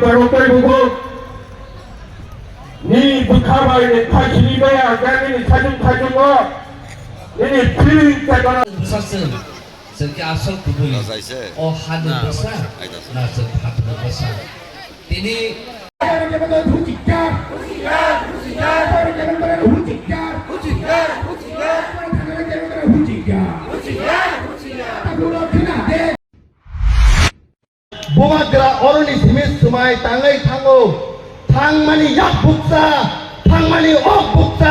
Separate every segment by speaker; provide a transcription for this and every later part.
Speaker 1: Proper ਬੁਗੋ ਨੀ ਬਖਾਵਾ ਇਹ ਖਾਜੀ ਨੀ ਬਿਆ ਗਾਨੀ ਨੀ ਛਜੂ ਖਾਜੂ ਨੋ ਇਹ ਫਿਰ ਤੇ ਗਨ
Speaker 2: ਸਸੇ ਸੇ ਕੀ ਅਸਲ ਕੁਬੂਲ ਨਾ ਜਾਇਸੇ ਔਰ ਹਾਨ ਬਸਾ ਨਾ ਸੇ ਹਾਨ ਬਸਾ ਤਿਨੀ
Speaker 3: ਕਰਨ ਕੇ ਬਦਲ ਧੂਤੀ ਕਾ ਧੂਤੀ ਕਾ ਧੂਤੀ ਕਾ ਕਰਨ ਕੇ ਬਦਲ ਧੂਤੀ ਕਾ ਧੂਤੀ ਕਾ ਧੂਤੀ ਕਾ ਕਰਨ ਕੇ ਬਦਲ ਧੂਤੀ ਕਾ hanu besar
Speaker 4: Ini বোমাগ্রা 어른이 힘의 스마이 땅의 탕오 탕만이 약복사 탕만이 억복사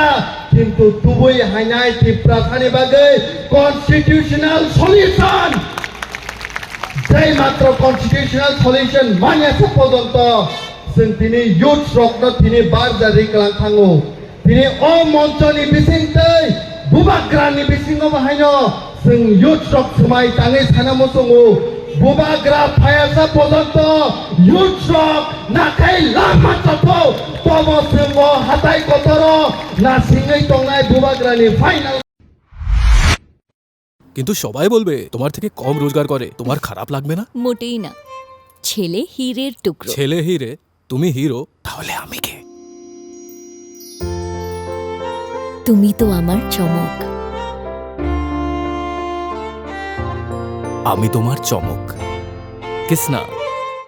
Speaker 4: কিন্তু দুবই হাইনাই ত্রিপুরা খানি বাগে কনস্টিটিউশনাল সলিউশন যেই মাত্র কনস্টিটিউশনাল সলিউশন মানিয়াছে পর্যন্ত जों दिनै युथ रकनो दिनै बार जारि खालाम थाङो दिनै अ मन्चनि बिसिंतै बुबाग्रानि बिसिङाव बाहायनो जों युथ रक समाय ताङै सानामो सङो ফায়াসা পর্যন্ত হাতাই কতর না ফাইনাল
Speaker 5: কিন্তু সবাই বলবে তোমার থেকে কম রোজগার করে তোমার খারাপ লাগবে না?
Speaker 6: মোটেই না। ছেলে হীরের টুকরো।
Speaker 5: ছেলে হিরে তুমি হিরো তাহলে আমি কে?
Speaker 6: তুমি তো আমার চমক।
Speaker 5: আমি তোমার চমক। কিসনা